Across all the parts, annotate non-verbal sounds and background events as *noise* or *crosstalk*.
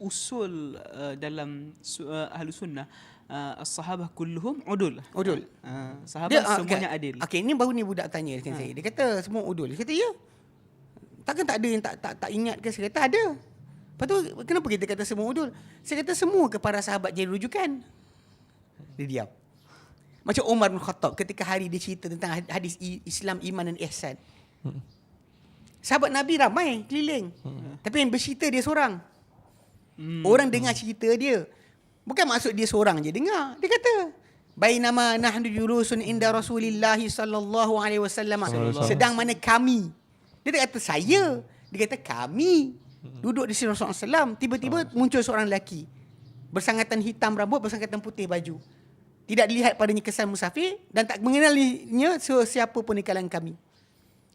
usul uh, dalam su- uh, ahlu sunnah uh, as-sahabah kulluhum udul. Udul. Uh, sahabat ah, semuanya okay. adil. Okey, ni baru ni budak tanya dengan Ha. saya. Dia kata semua udul. Dia kata ya. Takkan tak ada yang tak tak tak ingat ke? Saya kata ada. Lepas tu kenapa kita kata semua udul? Saya kata semua ke para sahabat jadi rujukan. Dia diam. Macam Umar bin Khattab ketika hari dia cerita tentang hadis Islam, iman dan ihsan. Sahabat Nabi ramai keliling. Tapi yang bercerita dia seorang. Hmm. Orang dengar cerita dia. Bukan maksud dia seorang je dengar. Dia kata, Bainama nahnu julusun inda Rasulillah sallallahu alaihi wasallam. Sedang mana kami. Dia tak kata saya. Dia kata kami. Duduk di sini Rasulullah SAW. Tiba-tiba muncul seorang lelaki. Bersangatan hitam rambut, bersangatan putih baju. Tidak dilihat padanya kesan musafir dan tak mengenalinya sesiapa pun di kalangan kami.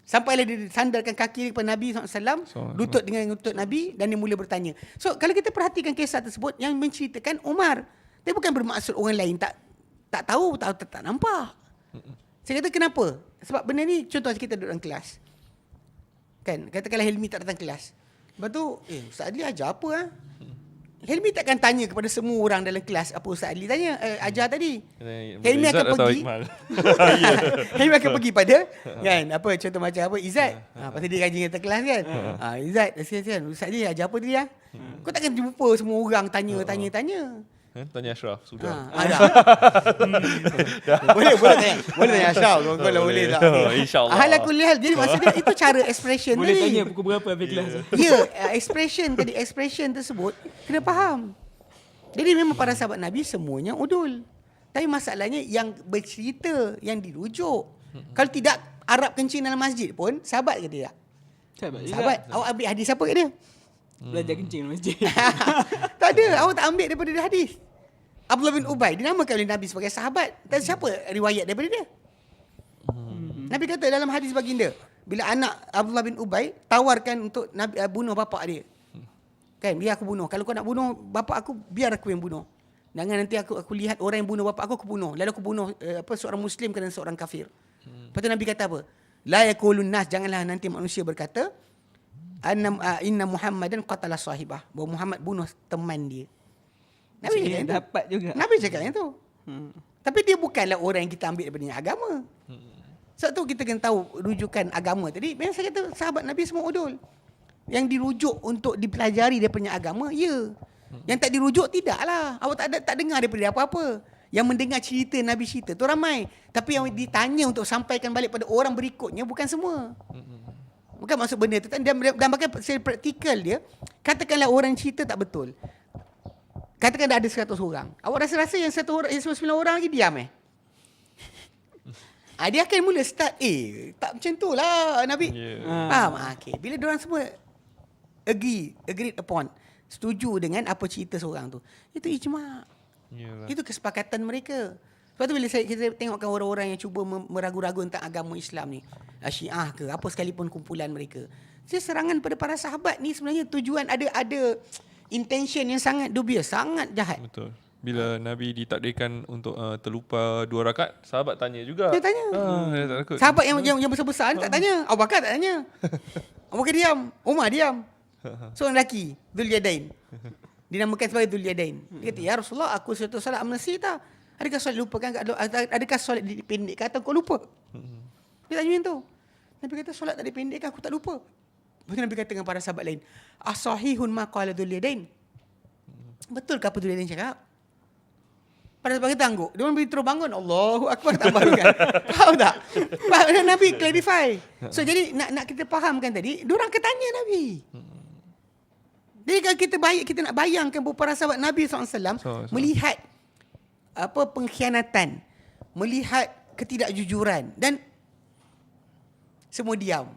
Sampailah dia sandarkan kaki kepada Nabi SAW, SAW. lutut dengan lutut Nabi dan dia mula bertanya. So kalau kita perhatikan kisah tersebut yang menceritakan Umar. Dia bukan bermaksud orang lain tak tak tahu, tak, tak, tak nampak. Saya kata kenapa? Sebab benda ni contoh kita duduk dalam kelas. Kan, katakanlah Helmi tak datang kelas. Lepas tu, eh Ustaz Adli ajar apa ah? Helmi takkan tanya kepada semua orang dalam kelas apa Ustaz Adli tanya, eh, ajar tadi. Helmi akan pergi. Iqmal? *laughs* Helmi akan pergi pada *laughs* kan apa contoh macam apa Izzat. Ha pasal dia rajin datang kelas kan. Ha Izzat kasihan Ustaz ni ajar apa tadi ah? Kau takkan jumpa semua orang tanya tanya tanya. Eh, Tanya Ashraf Ha, *laughs* sudah. ada. boleh boleh tanya. Boleh tanya Ashraf kau kau lah boleh tak. Oh, InsyaAllah. Lihat jadi maksudnya itu cara expression Boleh tadi. tanya pukul berapa habis kelas. Ya, expression tadi expression tersebut kena faham. Jadi memang para sahabat Nabi semuanya udul. Tapi masalahnya yang bercerita, yang dirujuk. Kalau tidak Arab kencing dalam masjid pun sahabat ke tidak? Sahabat. juga. Sahabat. Awak ambil hadis apa kat dia? Belajar kencing dalam masjid. *laughs* tak ada, awak tak ambil daripada dia hadis. Abdullah bin Ubay dinamakan oleh Nabi sebagai sahabat. Dan siapa riwayat daripada dia? Nabi kata dalam hadis baginda, bila anak Abdullah bin Ubay tawarkan untuk Nabi uh, bunuh bapak dia. Kan, biar aku bunuh. Kalau kau nak bunuh bapak aku, biar aku yang bunuh. Jangan nanti aku aku lihat orang yang bunuh bapak aku aku bunuh. Lalu aku bunuh uh, apa seorang muslim kerana seorang kafir. Lepas tu Nabi kata apa? La yakulun nas janganlah nanti manusia berkata anna uh, inna Muhammadan qatala sahibah. Bahawa Muhammad bunuh teman dia. Nabi cakap yang dapat juga. Nabi cakap yang tu. Hmm. Tapi dia bukanlah orang yang kita ambil daripada agama. Sebab tu kita kena tahu rujukan agama tadi. Memang saya kata sahabat Nabi semua udul. Yang dirujuk untuk dipelajari daripada agama, ya. Yang tak dirujuk, tidaklah. Awak tak ada tak dengar daripada apa-apa. Yang mendengar cerita Nabi cerita tu ramai. Tapi yang ditanya untuk sampaikan balik pada orang berikutnya bukan semua. Bukan maksud benda tu. Dan, dan bahkan secara praktikal dia, katakanlah orang cerita tak betul. Katakan dah ada 100 orang. Awak rasa-rasa yang 100 orang, yang 99 orang lagi diam eh? Ah, dia akan mula start, eh, tak macam tu lah Nabi. Ya. Ah. Faham? Ah, okay. Bila diorang semua agree, agreed upon, setuju dengan apa cerita seorang tu. Itu ijma'. Yalah. Itu kesepakatan mereka. Sebab tu bila saya, kita tengokkan orang-orang yang cuba meragu-ragu tentang agama Islam ni. ah, Syiah ke, apa sekalipun kumpulan mereka. Saya serangan pada para sahabat ni sebenarnya tujuan ada ada intention yang sangat dubious, sangat jahat. Betul. Bila Nabi ditakdirkan untuk uh, terlupa dua rakaat, sahabat tanya juga. Dia tanya. Ah, dia tak takut. Sahabat yang yang, yang besar-besar ni tak tanya. Abu Bakar tak tanya. *laughs* Abu Bakar diam. Umar diam. Seorang lelaki, Dhul Yadain. Dinamakan sebagai Dhul Yadain. Dia kata, Ya Rasulullah, aku satu salat amnesti tak? Adakah solat lupakan? Adakah solat dipendekkan atau kau lupa? Dia tanya macam tu. Nabi kata, solat tak dipendekkan, aku tak lupa. Lepas tu Nabi kata dengan para sahabat lain, Asahihun maqala Dhul Yadain. Betul ke apa Dhul Yadain cakap? Pada sebab kita angguk. Dia orang terus bangun. Allahu Akbar tak barukan. *laughs* Faham tak? Faham? Dan Nabi clarify. So jadi nak nak kita fahamkan tadi, dia orang akan tanya Nabi. Jadi kalau kita bayang, kita nak bayangkan para sahabat Nabi SAW SAW. melihat apa pengkhianatan, melihat ketidakjujuran dan semua diam.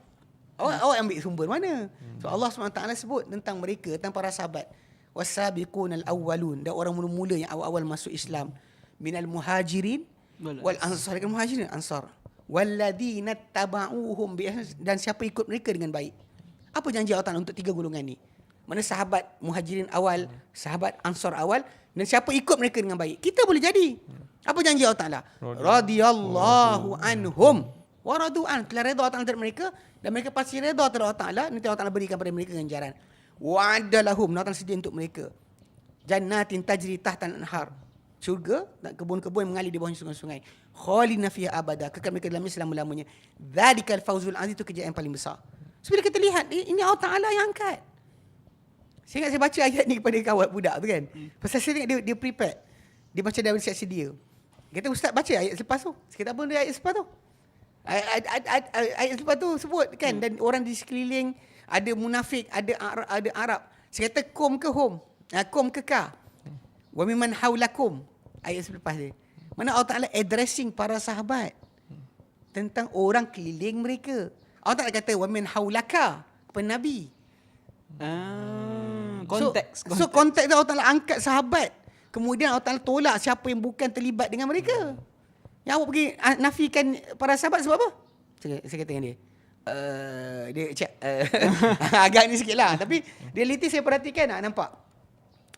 Awak, awak ambil sumber mana? So Allah SWT sebut tentang mereka, tentang para sahabat. Wasabiqun al-awwalun. Dan orang mula-mula yang awal-awal masuk Islam. Minal muhajirin Wal ansar. Kan muhajirin ansar. Walladina taba'uhum bi dan siapa ikut mereka dengan baik. Apa janji Allah Ta'ala untuk tiga golongan ni? Mana sahabat muhajirin awal, sahabat ansar awal dan siapa ikut mereka dengan baik. Kita boleh jadi. Apa janji Allah Ta'ala? Radiyallahu anhum. Wa radu'an. Telah redha Allah Ta'ala terhadap mereka dan mereka pasti redha terhadap Allah Ta'ala. Nanti Allah Ta'ala berikan pada mereka ganjaran. Wa'ada lahum. Allah Ta'ala sedia untuk mereka. Jannatin tajri tahtan anhar. Syurga dan kebun-kebun yang mengalir di bawah sungai-sungai. Khalina fiha abada. Kekal mereka dalamnya selama-lamanya. Dhalikal fawzul aziz itu kejayaan yang paling besar. So bila kita lihat eh, ini Allah Ta'ala yang angkat. Saya ingat saya baca ayat ni kepada kawan budak tu kan. Pasal saya tengok dia, dia prepare. Dia baca dari siap sedia. Kata ustaz baca ayat selepas tu. Saya kata apa dia ayat selepas tu? Ayat, selepas tu sebut kan dan orang di sekeliling ada munafik, ada Arab, ada Arab. Saya kata kum ke hum? Uh, kum ke ka? Wa mimman haulakum. Ayat selepas dia. Mana Allah Taala addressing para sahabat tentang orang keliling mereka. Allah Taala kata wa min haulaka apa nabi. Ah, konteks, So, so konteks tu Allah Taala angkat sahabat. Kemudian Allah Taala tolak siapa yang bukan terlibat dengan mereka. Yang awak pergi ah, nafikan para sahabat sebab apa? Saya, saya kata dengan dia. Uh, dia cak uh, *laughs* agak ni sikit lah Tapi realiti saya perhatikan nak nampak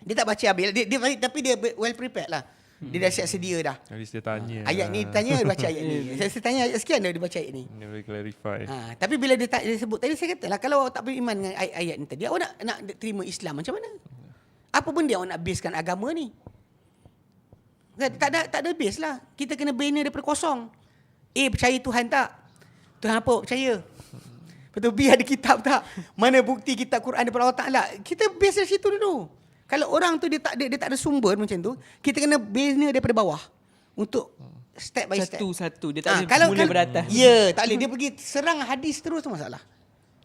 Dia tak baca habis dia, dia, Tapi dia well prepared lah Dia dah siap sedia dah Jadi dia tanya. Ayat ni tanya dia baca ayat ni *laughs* Saya, saya tanya ayat sekian dia, dia baca ayat ni Never clarify. Ha, tapi bila dia, tak, dia sebut tadi saya kata lah kalau awak tak beriman dengan ayat-ayat ni tadi, awak nak nak terima Islam macam mana? Apa benda awak nak basekan agama ni? Tak, tak ada tak ada base lah. Kita kena bina daripada kosong. A percaya Tuhan tak? Tuhan apa percaya? Lepas tu B ada kitab tak? Mana bukti kitab Quran daripada Allah Ta'ala? Kita base dari situ dulu. Kalau orang tu dia tak ada, dia tak ada sumber macam tu, kita kena bina daripada bawah. Untuk step by step. Satu-satu. Dia Ah, tak boleh mula daripada atas. Ya, tak boleh. Dia pergi serang hadis terus tu masalah.